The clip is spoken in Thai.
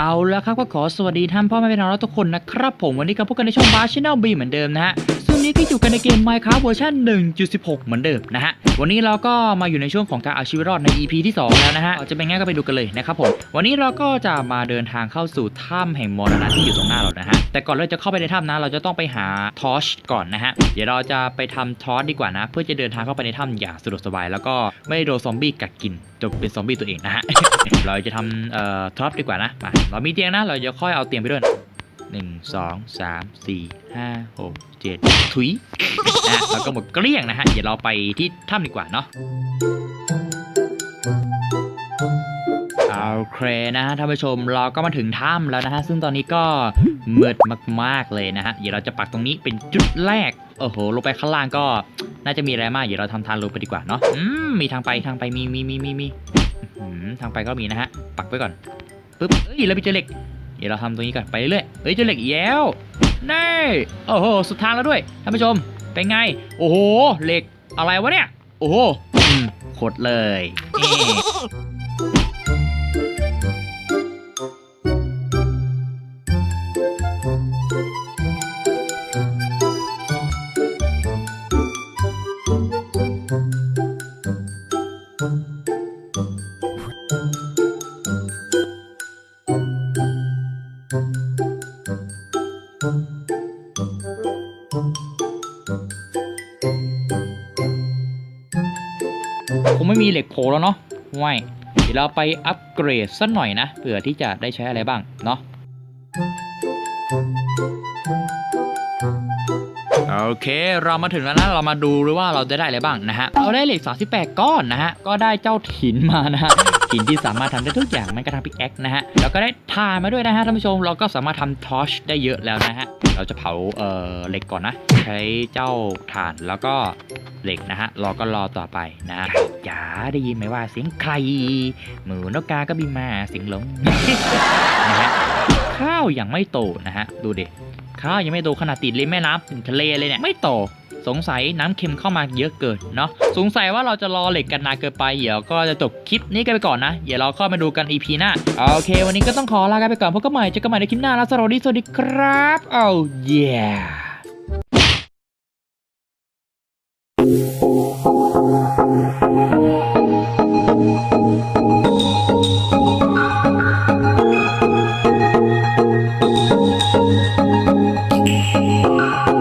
เอาละครับก็ขอสวัสดีท่านพ่อแม่พี่น้องทุกคนนะครับผมวันนี้ก็พบกันในช่องบาร์ชแนลบีเหมือนเดิมนะฮะ นี้ก็อยู่กันในเกม Minecraft เวอร์ชัน1.16 เหมือนเดิมนะฮะ วันนี้เราก็มาอยู่ในช่วงของการเอาชีวิตรอดใน EP ที่ 2 แล้วนะฮะ จะเป็นไงก็ไปดูกันเลยนะครับผม วันนี้เราก็จะมาเดินทางเข้าสู่ถ้ำแห่งมรณะที่อยู่ตรงหน้าเรานะฮะ แต่ก่อนเราจะเข้าไปในถ้ำนะ เราจะต้องไปหาทอชก่อนนะฮะ เดี๋ยวเราจะไปทำทอชดีกว่านะ เพื่อจะเดินทางเข้าไปในถ้ำอย่างสะดวกสบาย แล้วก็ไม่โดนซอมบี้กัดกินจนเป็นซอมบี้ตัวเองนะฮะ เราจะทำเอ่อทอปดีกว่านะมาเรามีเตียงนะ เราจะค่อยเอาเตียงไปด้วย หนึ่งสองสามสี่ห้าหกเจ็ดถุยนะแล้วก็หมดเกลี้ยงนะฮะ เดี๋ยวเราไปที่ถ้ำดีกว่าเนาะเอาเคนะฮะท่านผู้ชมเราก็มาถึงถ้ำแล้วนะฮะ ซึ่งตอนนี้ก็มืดมากๆเลยนะฮะ เดี๋ยวเราจะปักตรงนี้เป็นจุดแรก โอ้โห ลงไปข้างล่างก็น่าจะมีอะไรมาก เดี๋ยวเราทำทางลงไปดีกว่าเนาะอืมมีทางไปทางไปมีมีมีมีมีทางไปก็มีนะฮะ ปักไว้ก่อนปึ๊บเอ้ยเราไปเจอเหล็ก เดี๋ยวเราทำตรงนี้ก่อนไปเรื่อยเอ้ยเจอเหล็กแล้วนี่โอ้โหสุดทางแล้วด้วยท่านผู้ชมเป็นไง โอ้โหเหล็กอะไรวะเนี่ย โอ้โหขดเลย คงไม่มีเหล็กโผล่แล้วเนาะไม่เดี๋ยวเราไปอัปเกรดสักหน่อยนะเผื่อที่จะได้ใช้อะไรบ้างเนาะ โอเค เรามาถึงแล้วนะ เรามาดูหรือว่าเราจะได้อะไรบ้างนะฮะ เราได้เหล็ก 38 ก้อนนะฮะ ก็ได้เจ้าหินมานะฮะหินที่สามารถทำได้ทุกอย่างแม้กระทั่งพิกแอคนะฮะ แล้วก็ได้ถ่านมาด้วยนะฮะท่านผู้ชม เราก็สามารถทำทอชได้เยอะแล้วนะฮะ เราจะเผาเอ่อเหล็กก่อนนะ ใช้เจ้าถ่านแล้วก็เหล็กนะฮะรอก็รอต่อไปนะฮะจ๋าได้ยินไหมว่าเสียงใครหมูนกกาก็บินมาเสียงหลงนะฮะาวยังไม่โตนะฮะดูดิข้าวยังไม่โตขนาดติดริมแม่น้ำถึงทะเลเลยเนี่ยไม่โตสงสัยน้ำเค็มเข้ามาเยอะเกินเนาะสงสัยว่าเราจะรอเหล็กกันนานเกินไปเดี๋ยวก็จะจบคลิปนี้กันไปก่อนนะเดี๋ยวเราเข้ามาดูกัน EP หน้าโอเค วันนี้ก็ต้องขอลากันไปก่อนพบกันใหม่เจอกันใหม่ในคลิปหน้าแล้วสวัสดีสวัสดีครับเอาเย้